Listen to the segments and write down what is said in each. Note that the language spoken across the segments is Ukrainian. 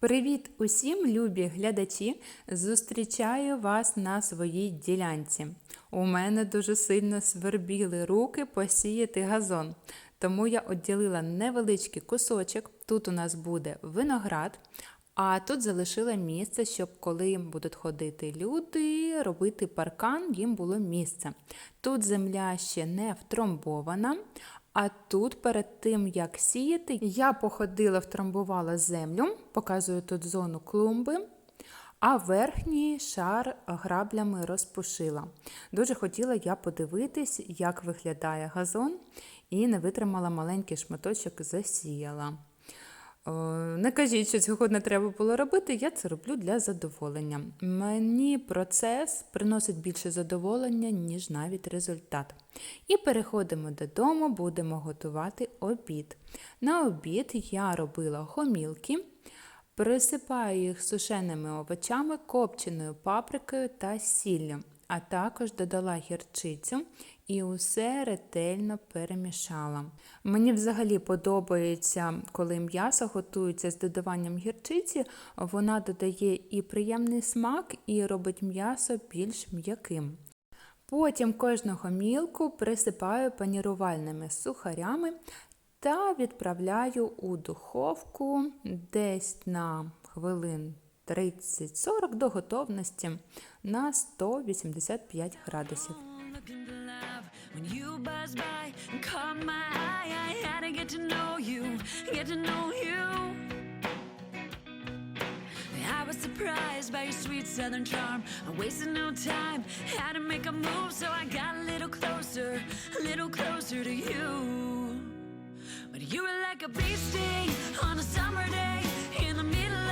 Привіт усім, любі глядачі! Зустрічаю вас на своїй ділянці. У мене дуже сильно свербіли руки посіяти газон. Тому я відділила невеличкий кусочок. Тут у нас буде виноград, а тут залишила місце, щоб коли будуть ходити люди, робити паркан, їм було місце. Тут земля ще не втромбована. А тут перед тим, як сіяти, я походила, втрамбувала землю, показую тут зону клумби, а верхній шар граблями розпушила. Дуже хотіла я подивитись, як виглядає газон, і не витримала маленький шматочок, засіяла. Е, Не кажіть, що цього не треба було робити, я це роблю для задоволення. Мені процес приносить більше задоволення, ніж навіть результат. І переходимо додому, будемо готувати обід. На обід я робила гомілки, присипаю їх сушеними овочами, копченою паприкою та сіллю, а також додала гірчицю і усе ретельно перемішала. Мені взагалі подобається, коли м'ясо готується з додаванням гірчиці, вона додає і приємний смак, і робить м'ясо більш м'яким. Потім кожного мілку присипаю панірувальними сухарями та відправляю у духовку десь на хвилин 30-40 до готовності на 185 градусів. When you buzzed by and caught my eye. I had to get to know you, get to know you. I was surprised by your sweet southern charm. I wasted no time, had to make a move, so I got a little closer, a little closer to you. But you were like a bee sting on a summer day in the middle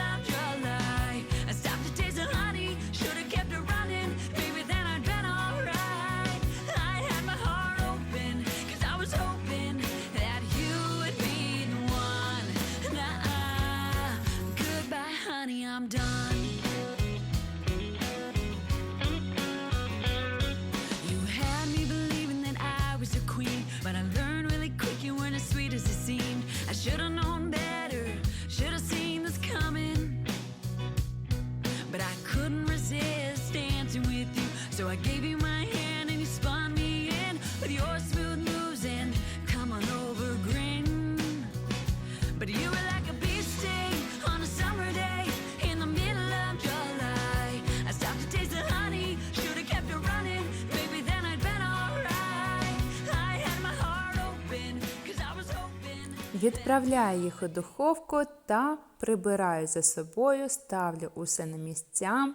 Відправляю їх у духовку та прибираю за собою, ставлю усе на місця.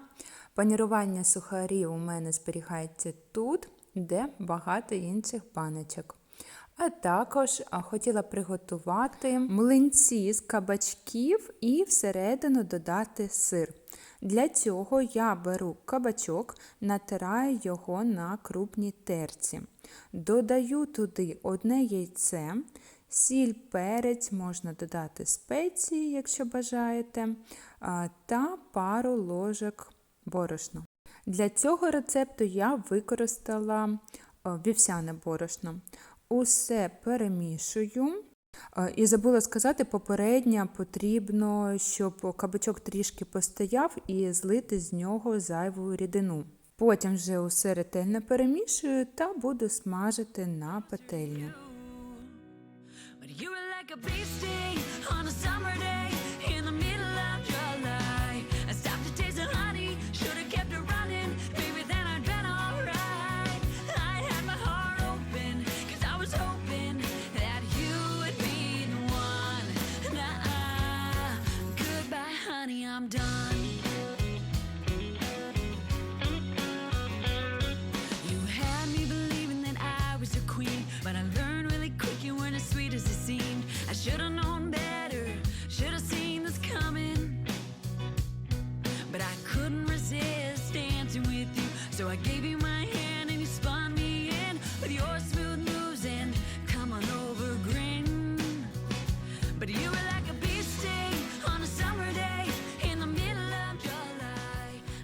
Панірування сухарів у мене зберігається тут, де багато інших баночок. А також хотіла приготувати млинці з кабачків і всередину додати сир. Для цього я беру кабачок, натираю його на крупній терці. Додаю туди одне яйце, сіль, перець, можна додати спеції, якщо бажаєте, та пару ложок борошна. Для цього рецепту я використала вівсяне борошно. Усе перемішую. І забула сказати, попередньо потрібно, щоб кабачок трішки постояв і злити з нього зайву рідину. Потім вже усе ретельно перемішую та буду смажити на пательню. But you were like a bee sting on a summer day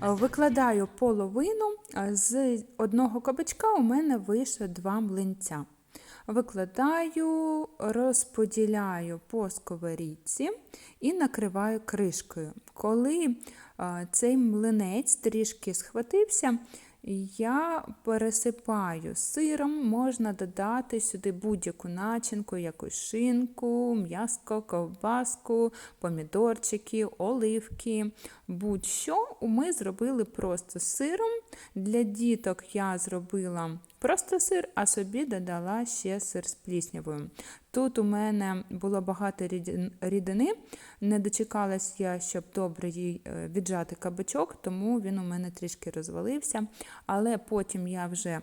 Викладаю половину, з одного кабачка у мене вийшло два млинця. викладаю, розподіляю по сковорідці і накриваю кришкою. Коли цей млинець трішки схватився, я пересипаю сиром, можна додати сюди будь-яку начинку, якусь шинку, м'яско, ковбаску, помідорчики, оливки, будь-що ми зробили просто сиром. Для діток я зробила просто сир, а собі додала ще сир з пліснявою. Тут у мене було багато рідини, не дочекалась я, щоб добре їй е, віджати кабачок, тому він у мене трішки розвалився. Але потім я вже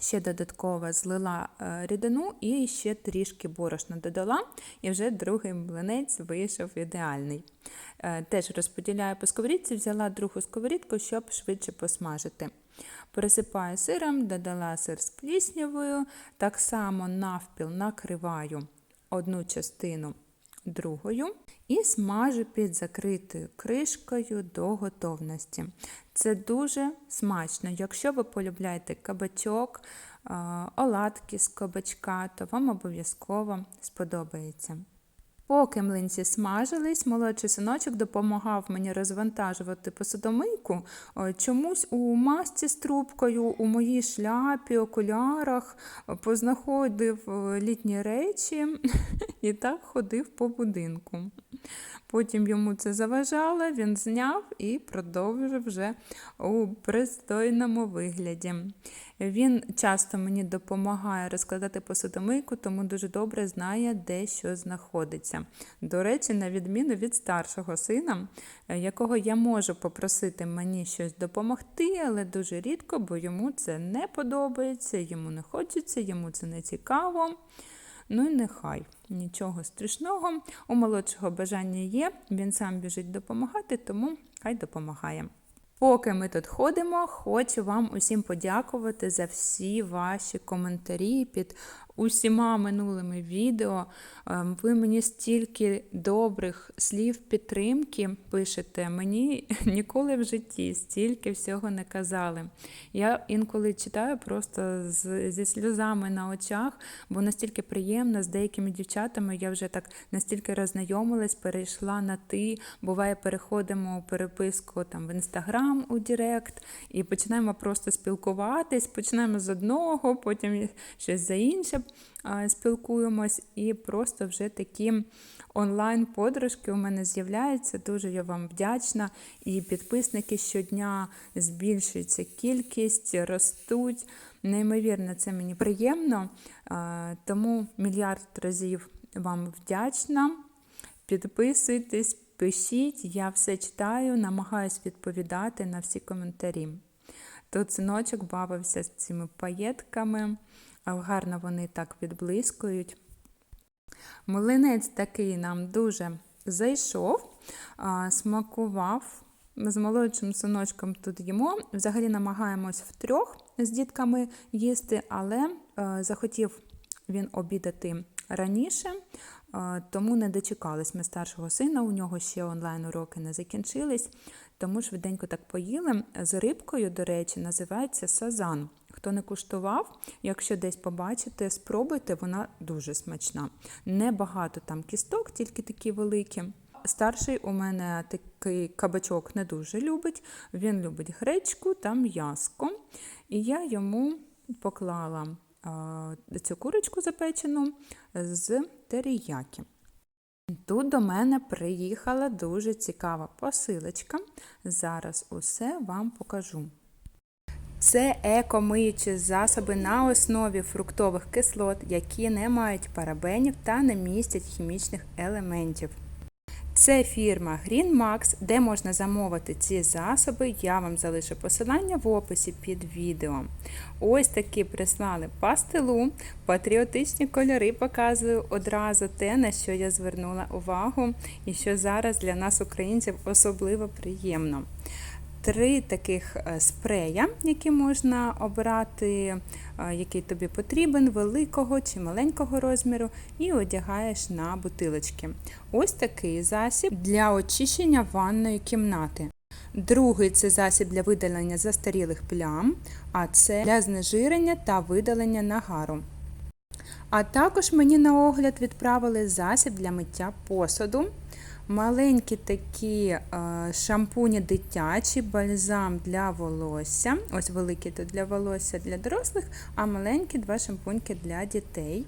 ще додатково злила е, рідину і ще трішки борошна додала, і вже другий млинець вийшов ідеальний. Е, Теж розподіляю по сковорідці, взяла другу сковорідку, щоб швидше посмажити. Пересипаю сиром, додала сир з пліснявою, так само навпіл накриваю одну частину другою і смажу під закритою кришкою до готовності. Це дуже смачно. Якщо ви полюбляєте кабачок, оладки з кабачка, то вам обов'язково сподобається. Поки млинці смажились, молодший синочок допомагав мені розвантажувати посудомийку. Чомусь у масці з трубкою, у моїй шляпі, окулярах познаходив е, літні речі і так ходив по будинку. Потім йому це заважало, він зняв і продовжив вже у пристойному вигляді. Він часто мені допомагає розкладати посудомийку, тому дуже добре знає, де що знаходиться. До речі, на відміну від старшого сина, е, якого я можу попросити мені щось допомогти, але дуже рідко, бо йому це не подобається, йому не хочеться, йому це не цікаво. Ну і нехай, нічого страшного. У молодшого бажання є, він сам біжить допомагати, тому хай допомагає. Поки ми тут ходимо, хочу вам усім подякувати за всі ваші коментарі під усіма минулими відео. Ем, Ви мені стільки добрих слів підтримки пишете. Мені ніколи в житті стільки всього не казали. Я інколи читаю просто з, зі сльозами на очах, бо настільки приємно з деякими дівчатами я вже так настільки роззнайомилась, перейшла на ти. Буває, переходимо у переписку там в інстаграм у Директ і починаємо просто спілкуватись, починаємо з одного, потім щось за інше спілкуємось, і просто вже такі онлайн-подружки у мене з'являються. Дуже я вам вдячна. І підписники щодня збільшується кількість, ростуть. Неймовірно, це мені приємно. Тому мільярд разів вам вдячна. Підписуйтесь, пишіть, я все читаю, намагаюсь відповідати на всі коментарі. Тут синочок бавився з цими паєтками, гарно вони так відблискують. Млинець такий нам дуже зайшов, смакував. З молодшим синочком тут їмо. Взагалі намагаємось втрьох з дітками їсти, але е, захотів він обідати раніше, е, тому не дочекались ми старшого сина. У нього ще онлайн-уроки не закінчились, тому швиденько так поїли. З рибкою, до речі, називається сазан. Хто не куштував, якщо десь побачите, спробуйте, вона дуже смачна. Небагато там кісток, тільки такі великі. Старший у мене такий кабачок не дуже любить. Він любить гречку та м'яско. І я йому поклала цю курочку запечену з теріякі. Тут до мене приїхала дуже цікава посилочка. Зараз усе вам покажу. Це екомиючі засоби на основі фруктових кислот, які не мають парабенів та не містять хімічних елементів. Це фірма Green Max, де можна замовити ці засоби. Я вам залишу посилання в описі під відео. Ось такі прислали пастилу, патріотичні кольори показую одразу те, на що я звернула увагу, і що зараз для нас, українців, особливо приємно. Три таких е, спрея, які можна обрати, е, який тобі потрібен, великого чи маленького розміру, і одягаєш на бутилочки. Ось такий засіб для очищення ванної кімнати. Другий це засіб для видалення застарілих плям, а це для знежирення та видалення нагару. А також мені на огляд відправили засіб для миття посуду. Маленькі такі е, шампуні дитячі, бальзам для волосся. Ось великі тут для волосся для дорослих, а маленькі два шампуньки для дітей.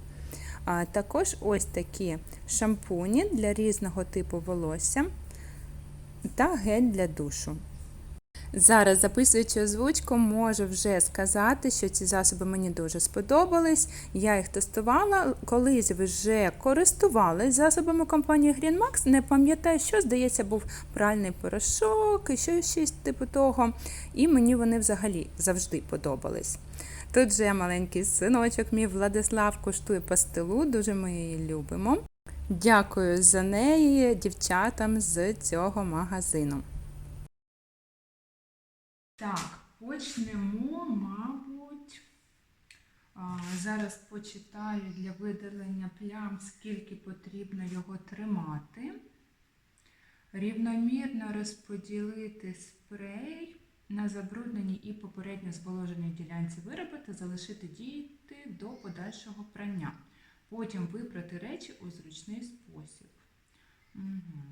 А також ось такі шампуні для різного типу волосся та гель для душу. Зараз, записуючи озвучку, можу вже сказати, що ці засоби мені дуже сподобались. Я їх тестувала, колись вже користувалась засобами компанії GreenMax. Не пам'ятаю, що, здається, був пральний порошок і що щось типу того. І мені вони взагалі завжди подобались. Тут же маленький синочок, мій Владислав, коштує пастилу, дуже ми її любимо. Дякую за неї дівчатам з цього магазину. Так, почнемо, мабуть. Зараз почитаю для видалення плям, скільки потрібно його тримати. Рівномірно розподілити спрей на забрудненій і попередньо зволоженій ділянці вироби та залишити діяти до подальшого прання. Потім випрати речі у зручний спосіб. Угу.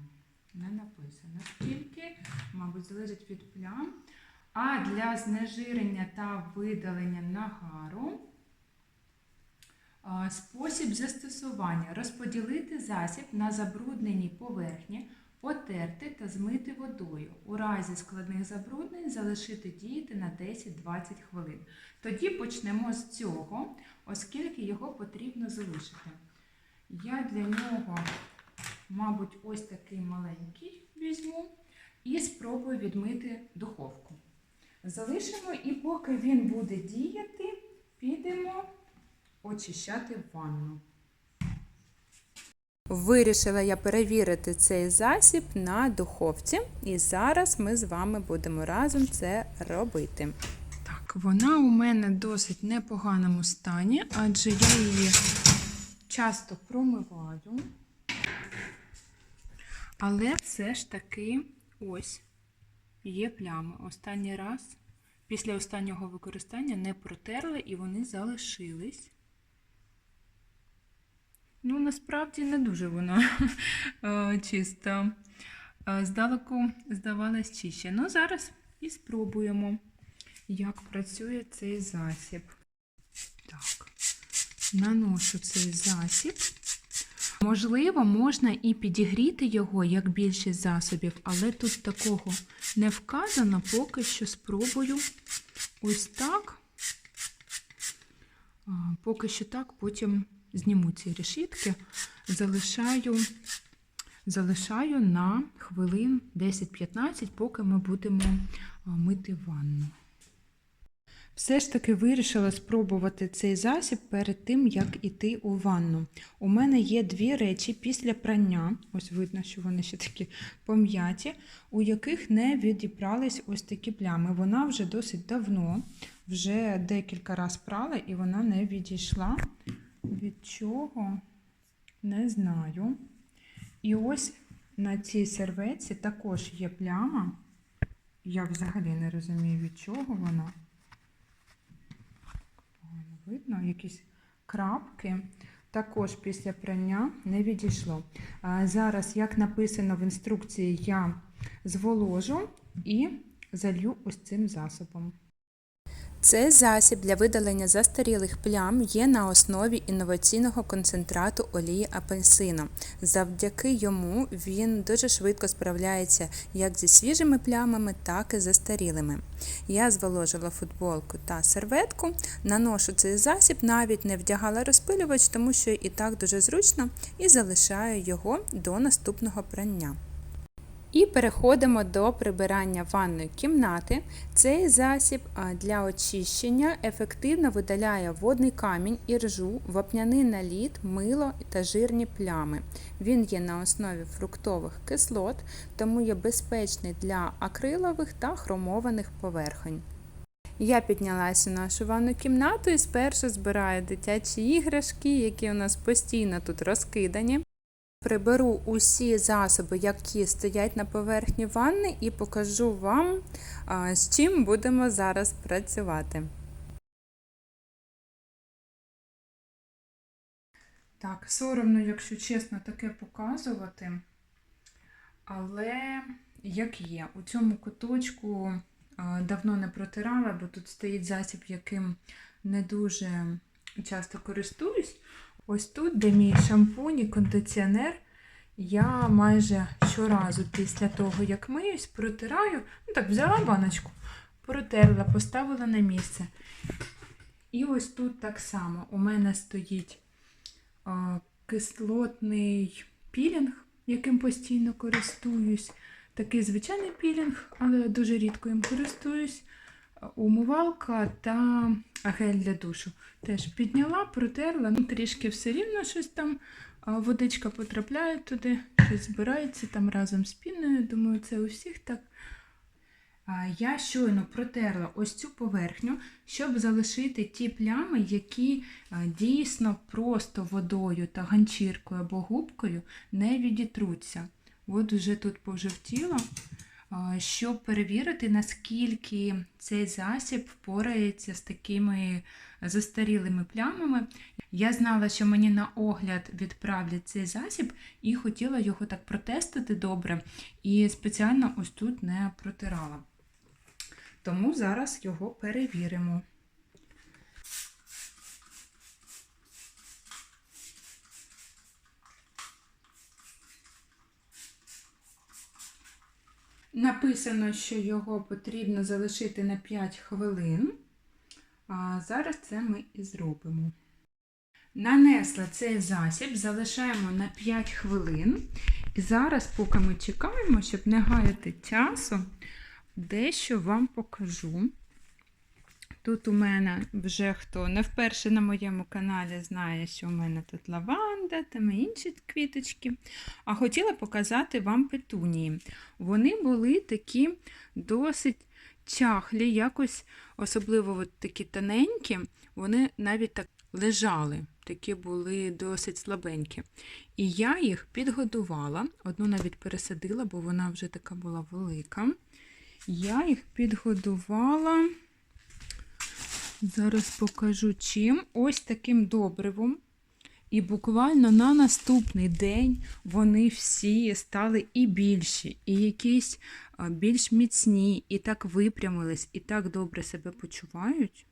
Не написано скільки, мабуть, залежить від плям. А для знежирення та видалення нагару спосіб застосування розподілити засіб на забрудненій поверхні, потерти та змити водою. У разі складних забруднень залишити діяти на 10-20 хвилин. Тоді почнемо з цього, оскільки його потрібно залишити. Я для нього, мабуть, ось такий маленький візьму і спробую відмити духовку. Залишимо і поки він буде діяти, підемо очищати ванну. Вирішила я перевірити цей засіб на духовці, і зараз ми з вами будемо разом це робити. Так, вона у мене досить непоганому стані, адже я її часто промиваю. Але все ж таки ось є плями. Останній раз, після останнього використання, не протерли і вони залишились. Ну, насправді не дуже вона е, чиста. Е, Здалеку здавалось чище. Ну, зараз і спробуємо, як працює цей засіб. Так, наношу цей засіб. Можливо, можна і підігріти його, як більшість засобів, але тут такого не вказано, поки що спробую ось так. Поки що так, потім зніму ці решітки, залишаю, залишаю на хвилин 10-15, поки ми будемо мити ванну. Все ж таки вирішила спробувати цей засіб перед тим, як іти у ванну. У мене є дві речі після прання, ось видно, що вони ще такі пом'яті, у яких не відібрались ось такі плями. Вона вже досить давно, вже декілька разів прала, і вона не відійшла. Від чого? Не знаю. І ось на цій серветці також є пляма. Я взагалі не розумію, від чого вона. Видно, якісь крапки. Також після прання не відійшло. Зараз, як написано в інструкції, я зволожу і залью ось цим засобом. Цей засіб для видалення застарілих плям є на основі інноваційного концентрату олії апельсину. Завдяки йому він дуже швидко справляється як зі свіжими плямами, так і застарілими. Я зволожила футболку та серветку, наношу цей засіб, навіть не вдягала розпилювач, тому що і так дуже зручно, і залишаю його до наступного прання. І переходимо до прибирання ванної кімнати. Цей засіб для очищення ефективно видаляє водний камінь, іржу, вапняний наліт, мило та жирні плями. Він є на основі фруктових кислот, тому є безпечний для акрилових та хромованих поверхонь. Я піднялася в нашу ванну кімнату і спершу збираю дитячі іграшки, які у нас постійно тут розкидані. Приберу усі засоби, які стоять на поверхні ванни, і покажу вам, з чим будемо зараз працювати. Так, соромно, якщо чесно, таке показувати. Але як є, у цьому куточку давно не протирала, бо тут стоїть засіб, яким не дуже часто користуюсь. Ось тут, де мій шампунь і кондиціонер, я майже щоразу після того, як миюсь, протираю. Ну так, взяла баночку, протерла, поставила на місце. І ось тут так само у мене стоїть а, кислотний пілінг, яким постійно користуюсь. Такий звичайний пілінг, але дуже рідко їм користуюсь. Умивалка та гель для душу. Теж підняла, протерла, ну трішки все рівно щось там. Водичка потрапляє туди, щось збирається там разом з піною. Думаю, це у всіх так. Я щойно протерла ось цю поверхню, щоб залишити ті плями, які дійсно просто водою та ганчіркою або губкою не відітруться. От уже тут пожовтіло, щоб перевірити, наскільки цей засіб впорається з такими застарілими плямами. Я знала, що мені на огляд відправлять цей засіб, і хотіла його так протестити добре, і спеціально ось тут не протирала. Тому зараз його перевіримо. Написано, що його потрібно залишити на 5 хвилин. А зараз це ми і зробимо. Нанесла цей засіб, залишаємо на 5 хвилин. І зараз, поки ми чекаємо, щоб не гаяти часу, дещо вам покажу. Тут у мене вже хто не вперше на моєму каналі знає, що у мене тут лаванда та інші квіточки. А хотіла показати вам петунії. Вони були такі досить чахлі, якось, особливо от такі тоненькі, вони навіть так лежали, такі були досить слабенькі. І я їх підгодувала, одну навіть пересадила, бо вона вже така була велика. Я їх підгодувала. Зараз покажу чим. Ось таким добривом. І буквально на наступний день вони всі стали і більші, і якісь більш міцні, і так випрямились, і так добре себе почувають.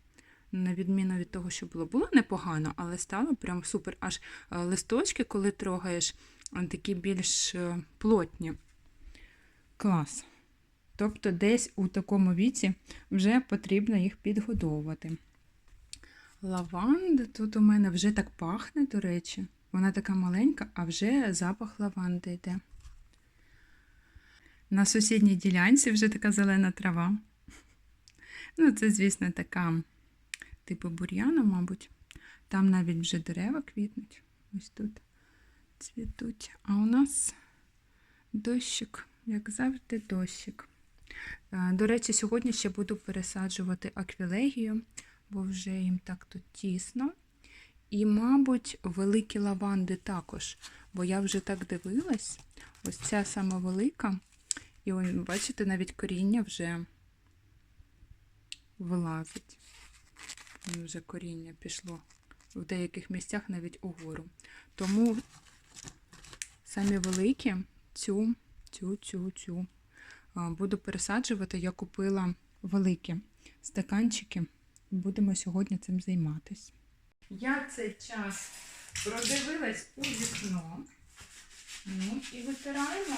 На відміну від того, що було. Було непогано, але стало прям супер. Аж листочки, коли трогаєш, такі більш е, плотні. Клас. Тобто десь у такому віці вже потрібно їх підгодовувати. Лаванда тут у мене вже так пахне, до речі. Вона така маленька, а вже запах лаванди йде. На сусідній ділянці вже така зелена трава. Ну, це, звісно, така, типу бур'яна, мабуть. Там навіть вже дерева квітнуть. Ось тут цвітуть. А у нас дощик, як завжди, дощик. Е, До речі, сьогодні ще буду пересаджувати аквілегію, бо вже їм так тут тісно. І, мабуть, великі лаванди також, бо я вже так дивилась. Ось ця сама велика. І ось, бачите, навіть коріння вже вилазить. Вже коріння пішло в деяких місцях навіть угору. Тому самі великі цю, цю, цю, цю буду пересаджувати. Я купила великі стаканчики. Будемо сьогодні цим займатися. Я цей час продивилась у вікно. Ну і витираємо.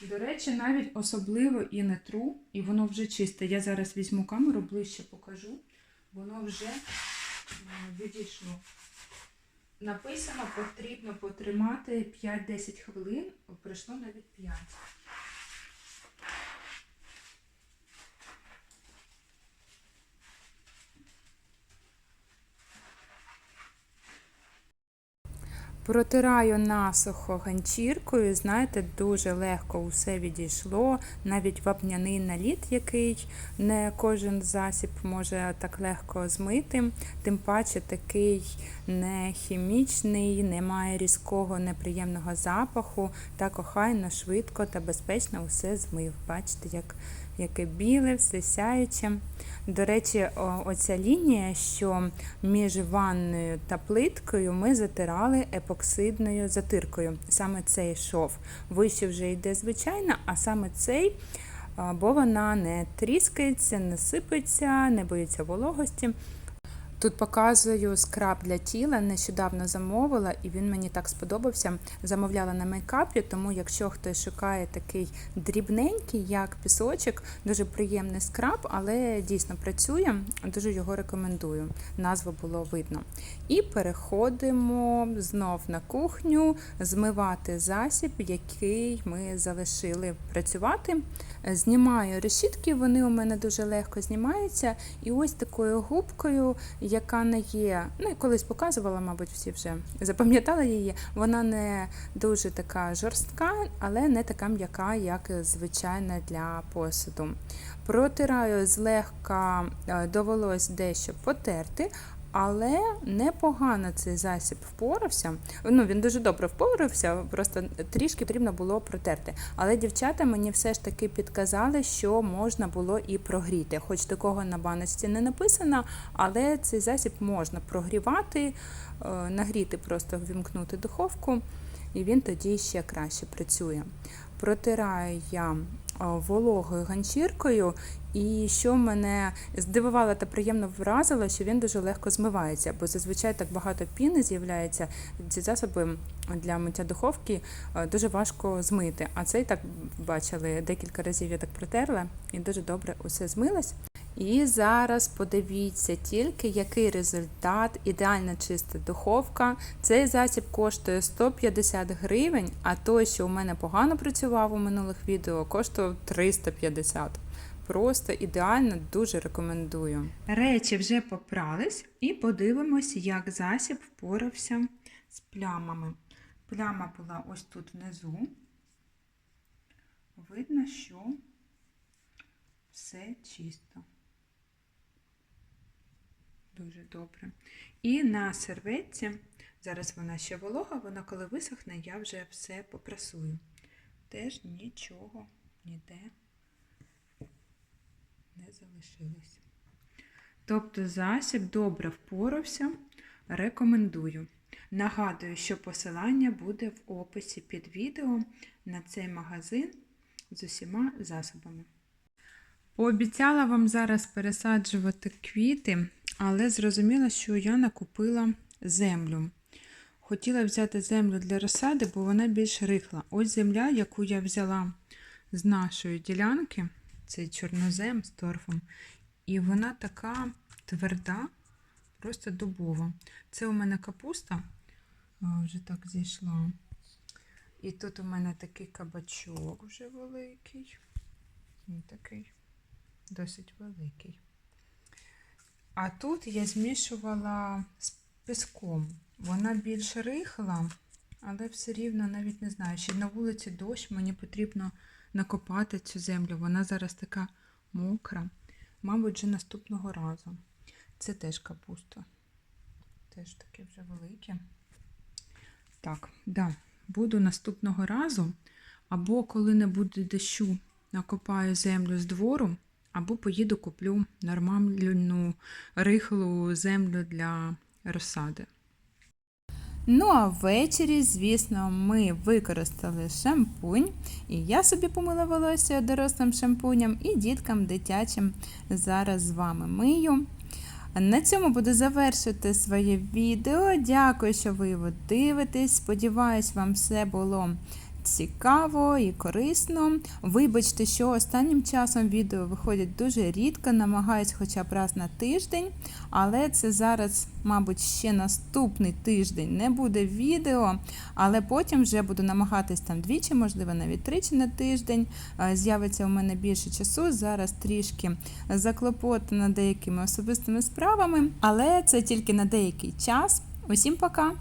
До речі, навіть особливо і не тру, і воно вже чисте. Я зараз візьму камеру, ближче покажу. Воно вже е, відійшло. Написано, потрібно потримати 5-10 хвилин, пройшло навіть 5. Протираю насухо ганчіркою, знаєте, дуже легко усе відійшло. Навіть вапняний наліт, який не кожен засіб може так легко змити. Тим паче такий не хімічний, немає різкого неприємного запаху. Так охайно, швидко та безпечно усе змив. Бачите, як яке біле, все сяюче. До речі, оця лінія, що між ванною та плиткою ми затирали епоксидною затиркою. Саме цей шов. Вище вже йде звичайно, а саме цей, бо вона не тріскається, не сипеться, не боїться вологості. Тут показую скраб для тіла. Нещодавно замовила, і він мені так сподобався. Замовляла на мейкапі, тому якщо хтось шукає такий дрібненький, як пісочок, дуже приємний скраб, але дійсно працює. Дуже його рекомендую. Назву було видно. І переходимо знов на кухню змивати засіб, який ми залишили працювати. Знімаю решітки, вони у мене дуже легко знімаються. І ось такою губкою, яка не є, ну і колись показувала, мабуть, всі вже запам'ятали її. Вона не дуже така жорстка, але не така м'яка, як звичайна для посуду. Протираю злегка, е, довелось дещо потерти. Але непогано цей засіб впорався. Ну він дуже добре впорався, просто трішки потрібно було протерти. Але дівчата мені все ж таки підказали, що можна було і прогріти. Хоч такого на баночці не написано, але цей засіб можна прогрівати, е, нагріти, просто ввімкнути духовку, і він тоді ще краще працює. Протираю я е, вологою ганчіркою, і що мене здивувало та приємно вразило, що він дуже легко змивається, бо зазвичай так багато піни з'являється. Ці засоби для миття духовки е, дуже важко змити. А цей так бачили декілька разів я так протерла і дуже добре усе змилось. І зараз подивіться тільки, який результат, ідеально чиста духовка. Цей засіб коштує 150 гривень, а той, що у мене погано працював у минулих відео, коштував 350. Просто ідеально, дуже рекомендую. Речі вже попрались і подивимось, як засіб впорався з плямами. Пляма була ось тут внизу. Видно, що все чисто. Дуже добре. І на серветці, зараз вона ще волога, вона коли висохне, я вже все попрасую. Теж нічого ніде не залишилось. Тобто засіб добре впорався, рекомендую. Нагадую, що посилання буде в описі під відео на цей магазин з усіма засобами. Пообіцяла вам зараз пересаджувати квіти, але зрозуміла, що я накупила землю. Хотіла взяти землю для розсади, бо вона більш рихла. Ось земля, яку я взяла з нашої ділянки, цей чорнозем з торфом, і вона така тверда, просто дубова. Це у мене капуста, вже так зійшла. І тут у мене такий кабачок вже великий. Він такий досить великий. А тут я змішувала з піском. Вона більш рихла, але все рівно навіть не знаю. Ще на вулиці дощ, мені потрібно накопати цю землю. Вона зараз така мокра. Мабуть, вже наступного разу. Це теж капуста. Теж таке вже велике. Так, да, буду наступного разу. Або коли не буде дощу, накопаю землю з двору, або поїду куплю нормальну рихлу землю для розсади. Ну, а ввечері, звісно, ми використали шампунь, і я собі помила волосся дорослим шампунем, і діткам дитячим зараз з вами мию. На цьому буду завершити своє відео. Дякую, що ви його дивитесь. Сподіваюсь, вам все було цікаво і корисно. Вибачте, що останнім часом відео виходять дуже рідко, намагаюсь хоча б раз на тиждень, але це зараз, мабуть, ще наступний тиждень не буде відео, але потім вже буду намагатись там двічі, можливо, навіть тричі на тиждень. Е, З'явиться у мене більше часу. Зараз трішки заклопотана деякими особистими справами, але це тільки на деякий час. Усім пока!